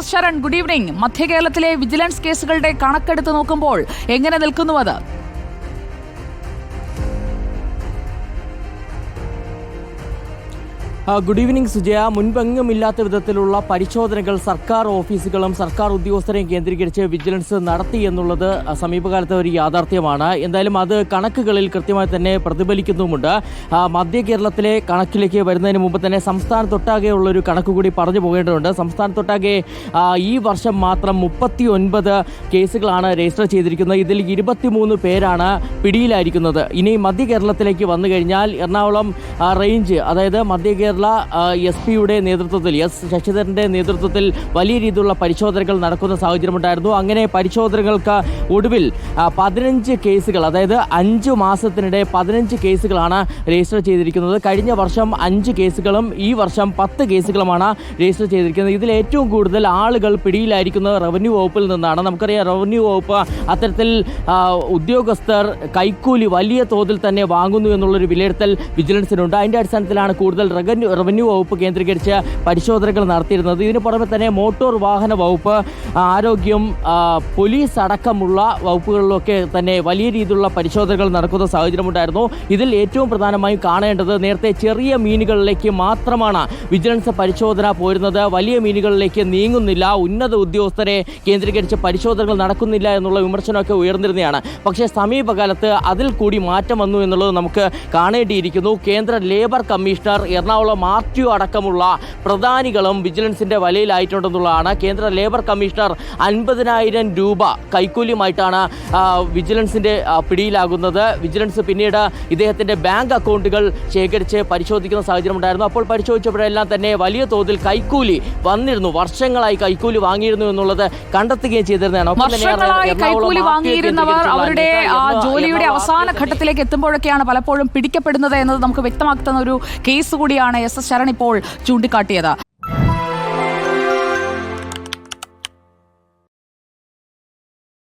Sharan good evening. മധ്യ കേരളത്തിലെ vigilance കേസുകളുടെ കണക്കെടുത്ത് നോക്കുമ്പോൾ എങ്ങനെ നിൽക്കുന്നു അത്? Good evening Sujaya. മുൻപെങ്ങുമില്ലാത്ത വിധത്തിലുള്ള പരിശോധനകൾ സർക്കാർ ഓഫീസുകളും സർക്കാർ ഉദ്യോഗസ്ഥരെയും കേന്ദ്രീകരിച്ച് വിജിലൻസ് നടത്തി എന്നുള്ളത് സമീപകാലത്തെ ഒരു യാഥാർത്ഥ്യമാണ്. എന്തായാലും അത് കണക്കുകളിൽ കൃത്യമായി തന്നെ പ്രതിഫലിക്കുന്നുമുണ്ട്. മധ്യ കേരളത്തിലെ കണക്കിലേക്ക് വരുന്നതിന് മുമ്പ് തന്നെ സംസ്ഥാനത്തൊട്ടാകെയുള്ള ഒരു കണക്ക് കൂടി പറഞ്ഞു പോകേണ്ടതുണ്ട്. സംസ്ഥാനത്തൊട്ടാകെ ഈ വർഷം മാത്രം മുപ്പത്തി ഒൻപത് കേസുകളാണ് രജിസ്റ്റർ ചെയ്തിരിക്കുന്നത്. ഇതിൽ ഇരുപത്തിമൂന്ന് പേരാണ് പിടിയിലായിരിക്കുന്നത്. ഇനി മധ്യ കേരളത്തിലേക്ക് വന്നു കഴിഞ്ഞാൽ എറണാകുളം റേഞ്ച് അതായത് മധ്യ കേരള എസ് പിയുടെ നേതൃത്വത്തിൽ എസ് ശശിധരന്റെ നേതൃത്വത്തിൽ വലിയ രീതിയിലുള്ള പരിശോധനകൾ നടക്കുന്ന സാഹചര്യമുണ്ടായിരുന്നു. അങ്ങനെ പരിശോധനകൾക്ക് ഒടുവിൽ പതിനഞ്ച് കേസുകൾ അതായത് അഞ്ച് മാസത്തിനിടെ പതിനഞ്ച് കേസുകളാണ് രജിസ്റ്റർ ചെയ്തിരിക്കുന്നത്. കഴിഞ്ഞ വർഷം അഞ്ച് കേസുകളും ഈ വർഷം പത്ത് കേസുകളുമാണ് രജിസ്റ്റർ ചെയ്തിരിക്കുന്നത്. ഇതിൽ ഏറ്റവും കൂടുതൽ ആളുകൾ പിടിയിലായിരിക്കുന്നത് റവന്യൂ വകുപ്പിൽ നിന്നാണ്. നമുക്കറിയാം റവന്യൂ വകുപ്പ് അത്തരത്തിൽ ഉദ്യോഗസ്ഥർ കൈക്കൂലി വലിയ തോതിൽ തന്നെ വാങ്ങുന്നു എന്നുള്ളൊരു വിലയിരുത്തൽ വിജിലൻസിനുണ്ട്. അതിന്റെ അടിസ്ഥാനത്തിലാണ് കൂടുതൽ റവന്യൂ റവന്യൂ വകുപ്പ് കേന്ദ്രീകരിച്ച് പരിശോധനകൾ നടത്തിയിരുന്നത്. ഇതിനു പുറമെ തന്നെ മോട്ടോർ വാഹന വകുപ്പ് ആരോഗ്യം പോലീസ് അടക്കമുള്ള വകുപ്പുകളിലൊക്കെ തന്നെ വലിയ രീതിയിലുള്ള പരിശോധനകൾ നടക്കുന്ന സാഹചര്യമുണ്ടായിരുന്നു. ഇതിൽ ഏറ്റവും പ്രധാനമായും കാണേണ്ടത് നേരത്തെ ചെറിയ മീനുകളിലേക്ക് മാത്രമാണ് വിജിലൻസ് പരിശോധന പോരുന്നത്. വലിയ മീനുകളിലേക്ക് നീങ്ങുന്നില്ല. ഉന്നത ഉദ്യോഗസ്ഥരെ കേന്ദ്രീകരിച്ച് പരിശോധനകൾ നടക്കുന്നില്ല എന്നുള്ള വിമർശനമൊക്കെ ഉയർന്നിരുന്നതാണ്. പക്ഷേ സമീപകാലത്ത് അതിൽ കൂടി മാറ്റം വന്നു എന്നുള്ളത് നമുക്ക് കാണേണ്ടിയിരിക്കുന്നു. കേന്ദ്ര ലേബർ കമ്മീഷണർ എറണാകുളം ഒ അടക്കമുള്ള പ്രധാനികളും വിജിലൻസിന്റെ വലയിലായിട്ടുണ്ടെന്നുള്ളതാണ് കേന്ദ്ര ലേബർ കമ്മീഷണർ അൻപതിനായിരം രൂപ കൈക്കൂലിയുമായിട്ടാണ് വിജിലൻസിന്റെ പിടിയിലാകുന്നത്. വിജിലൻസ് പിന്നീട് ഇദ്ദേഹത്തിന്റെ ബാങ്ക് അക്കൗണ്ടുകൾ ശേഖരിച്ച് പരിശോധിക്കുന്ന സാഹചര്യം ഉണ്ടായിരുന്നു അപ്പോൾ പരിശോധിച്ചപ്പോഴെല്ലാം തന്നെ വലിയ തോതിൽ കൈക്കൂലി വന്നിരുന്നു. വർഷങ്ങളായി കൈക്കൂലി വാങ്ങിയിരുന്നു എന്നുള്ളത് കണ്ടെത്തുകയും ചെയ്തിരുന്നതാണ്. അവരുടെ ജോലിയുടെ അവസാന ഘട്ടത്തിലേക്ക് എത്തുമ്പോഴൊക്കെയാണ് പലപ്പോഴും പിടിക്കപ്പെടുന്നത് എന്നത് നമുക്ക് വ്യക്തമാക്കുന്ന ഒരു കേസ് കൂടിയാണ് എസ് എസ് ശരൺ ഇപ്പോൾ ചൂണ്ടിക്കാട്ടിയത്.